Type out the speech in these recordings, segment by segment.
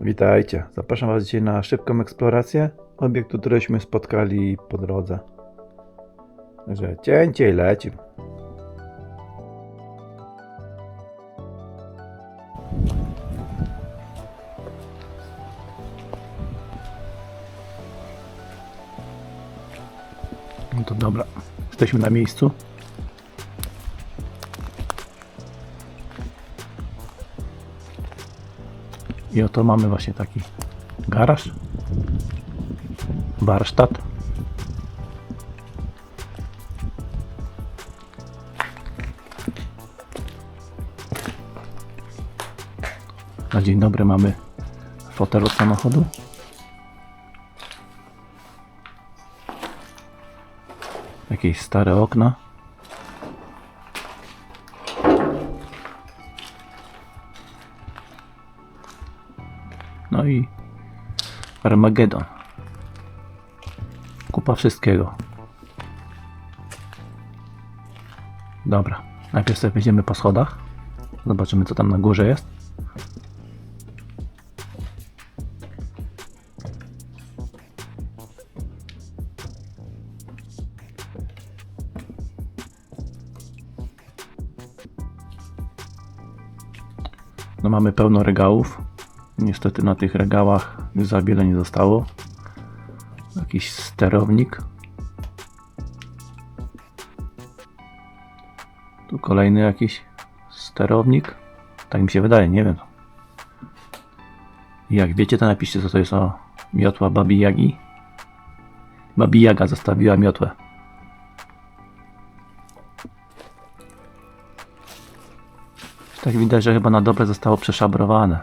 Witajcie. Zapraszam Was dzisiaj na szybką eksplorację obiektu, któreśmy spotkali po drodze. Także cięcie i lecimy. No to dobra. Jesteśmy na miejscu. I oto mamy właśnie taki garaż, warsztat. Na dzień dobry mamy fotel od samochodu. Jakieś stare okna. No i Armagedon. Kupa wszystkiego. Dobra, najpierw sobie wejdziemy po schodach. Zobaczymy co tam na górze jest. No mamy pełno regałów. Niestety na tych regałach za wiele nie zostało. Jakiś sterownik. Tu kolejny jakiś sterownik. Tak mi się wydaje, nie wiem. Jak wiecie, to napiszcie co to jest o miotła Babi Jagi. Babi Jaga zostawiła miotłę. Tak widać, że chyba na dobre zostało przeszabrowane.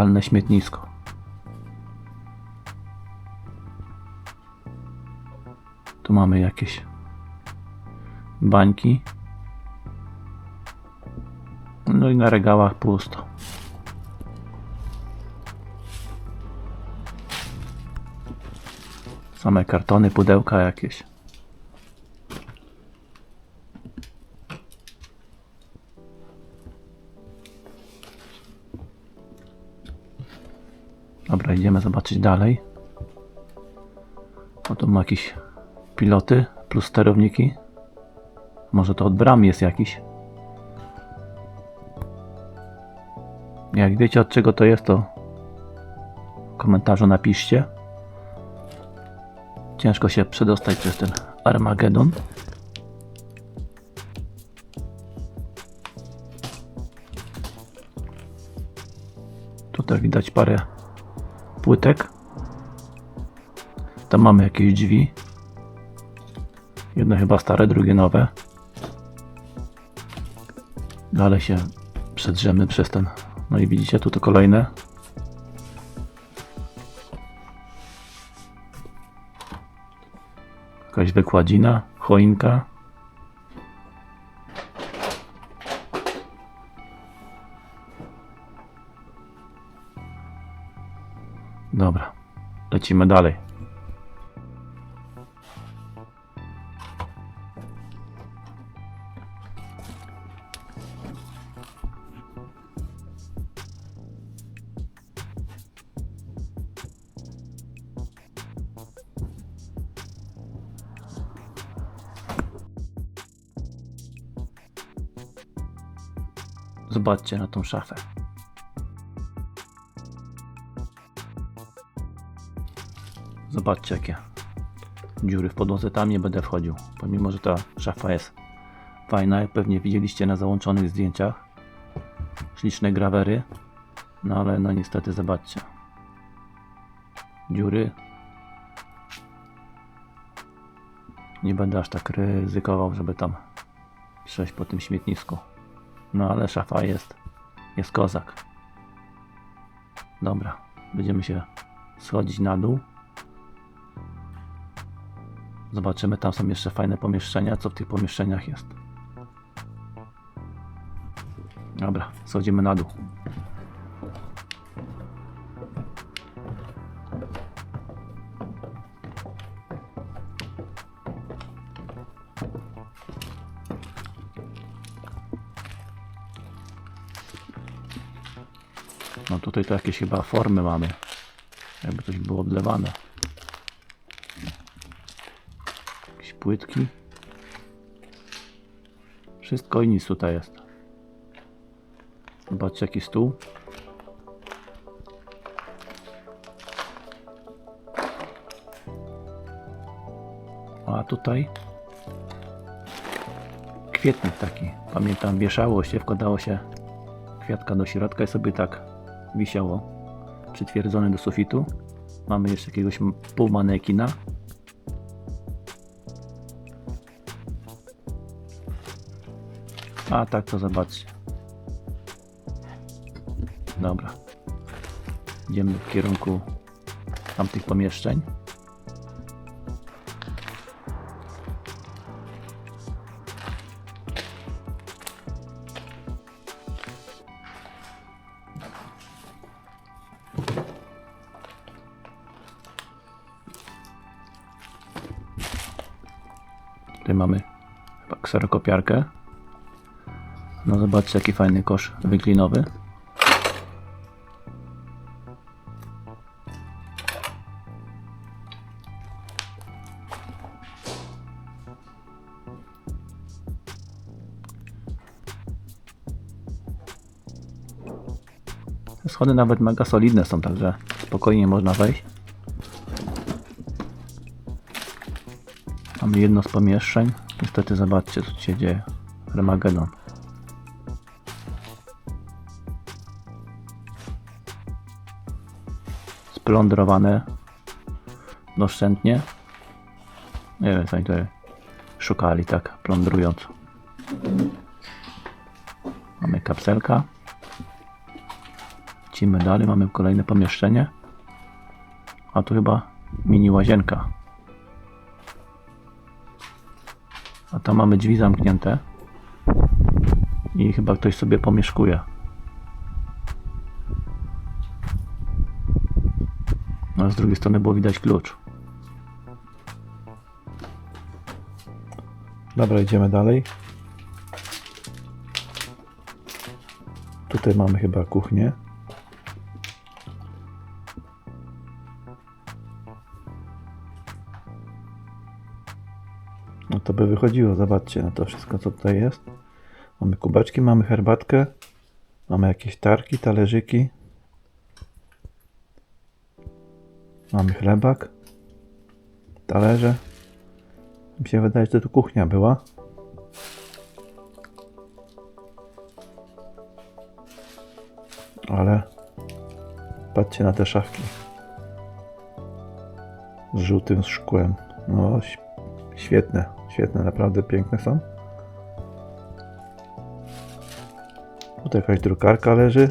Totalne śmietnisko. Tu mamy jakieś bańki. No i na regałach pusto. Same kartony, pudełka jakieś. Dobra, idziemy zobaczyć dalej. O, tu ma jakieś piloty plus sterowniki. Może to od bram jest jakiś. Jak wiecie od czego to jest, to w komentarzu napiszcie. Ciężko się przedostać przez ten Armagedon. Tutaj widać parę płytek. Tam mamy jakieś drzwi. Jedne chyba stare, drugie nowe. Dalej się przedrzemy przez ten. No i widzicie, tu to kolejne. Jakaś wykładzina, choinka. Dobra, lecimy dalej. Zobaczcie na tą szafę. Zobaczcie jakie dziury w podłodze. Tam nie będę wchodził, pomimo że ta szafa jest fajna, jak pewnie widzieliście na załączonych zdjęciach. Śliczne grawery, no ale no niestety zobaczcie. Dziury. Nie będę aż tak ryzykował, żeby tam przejść po tym śmietnisku. No ale szafa jest. Jest kozak. Dobra, będziemy się schodzić na dół. Zobaczymy, tam są jeszcze fajne pomieszczenia, co w tych pomieszczeniach jest. Dobra, schodzimy na dół. No tutaj to jakieś chyba formy mamy. Jakby coś było odlewane. Płytki. Wszystko i nic tutaj jest. Zobaczcie jaki stół. A tutaj kwietnik taki. Pamiętam, wieszało się, wkładało się kwiatka do środka i sobie tak wisiało. Przytwierdzone do sufitu. Mamy jeszcze jakiegoś m- półmanekina. A tak to zobaczcie. Dobra. Idziemy w kierunku tamtych pomieszczeń. Tutaj mamy chyba kserokopiarkę. No zobaczcie jaki fajny kosz wyklinowy. Schody nawet mega solidne są, także spokojnie można wejść. Mamy jedno z pomieszczeń. Niestety zobaczcie co się dzieje. Remagedon. Splądrowane doszczętnie. Nie wiem co oni tutaj szukali tak plądrując. Mamy kapselka. Lecimy dalej, mamy kolejne pomieszczenie. A tu chyba mini łazienka. A tam mamy drzwi zamknięte. I chyba ktoś sobie pomieszkuje. Z drugiej strony było widać klucz. Dobra, idziemy dalej. Tutaj mamy chyba kuchnię. No to by wychodziło, zobaczcie na to wszystko co tutaj jest. Mamy kubeczki, mamy herbatkę, mamy jakieś tarki, talerzyki. Mamy chlebak, talerze. Mi się wydaje, że to tu kuchnia była. Ale patrzcie na te szafki z żółtym szkłem. No, świetne, świetne, naprawdę piękne są. Tutaj jakaś drukarka leży.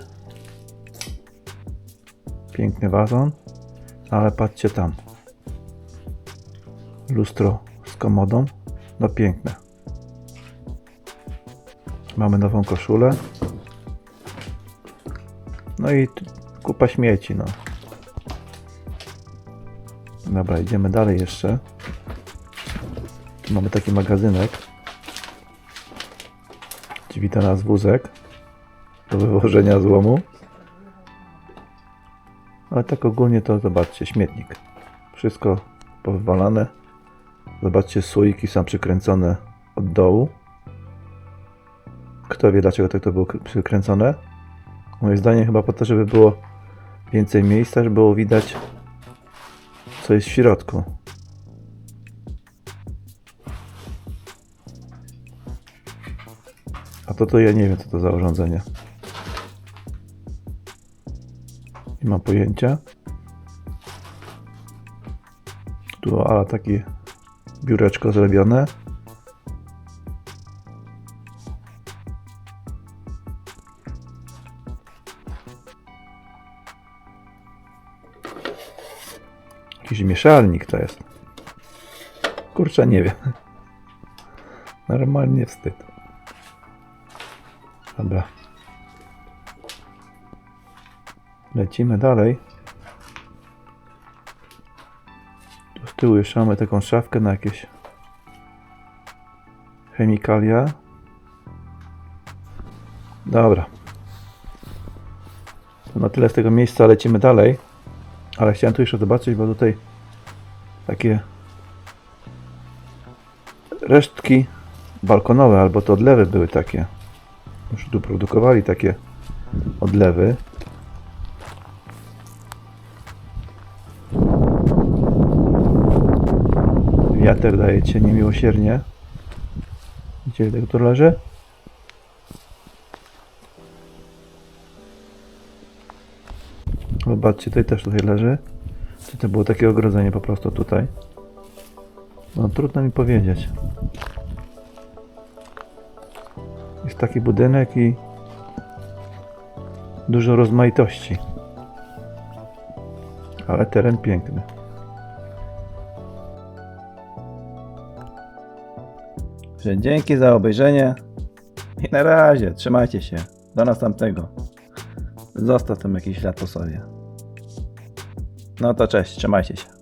Piękny wazon. Ale patrzcie tam. Lustro z komodą. No piękne. Mamy nową koszulę. No i kupa śmieci, no. Dobra, idziemy dalej jeszcze. Mamy taki magazynek. Gdzie wita nas wózek do wywożenia złomu. Ale tak ogólnie to zobaczcie, śmietnik. Wszystko powywalane. Zobaczcie, słoiki są przykręcone od dołu. Kto wie dlaczego tak to było przykręcone? Moje zdanie chyba po to, żeby było więcej miejsca, żeby było widać co jest w środku. A to to ja nie wiem co to za urządzenie. Nie mam pojęcia. Tu ale takie biureczko zrobione. Jakiś mieszalnik to jest. Kurczę, nie wiem. Normalnie wstyd. Dobra. Lecimy dalej. Tu z tyłu jeszcze mamy taką szafkę na jakieś chemikalia. Dobra. To na tyle z tego miejsca lecimy dalej. Ale chciałem tu jeszcze zobaczyć, bo tutaj takie resztki balkonowe, albo to odlewy były takie. Już tu produkowali takie odlewy. Wiatr daje cię niemiłosiernie. Widzicie, jak to leży? Zobaczcie, tutaj też tutaj leży. Czy to było takie ogrodzenie po prostu tutaj? No trudno mi powiedzieć. Jest taki budynek i dużo rozmaitości. Ale teren piękny. Dzięki za obejrzenie i na razie, trzymajcie się. Do następnego. Zostaw tam jakiś ślad po sobie. No to cześć, trzymajcie się.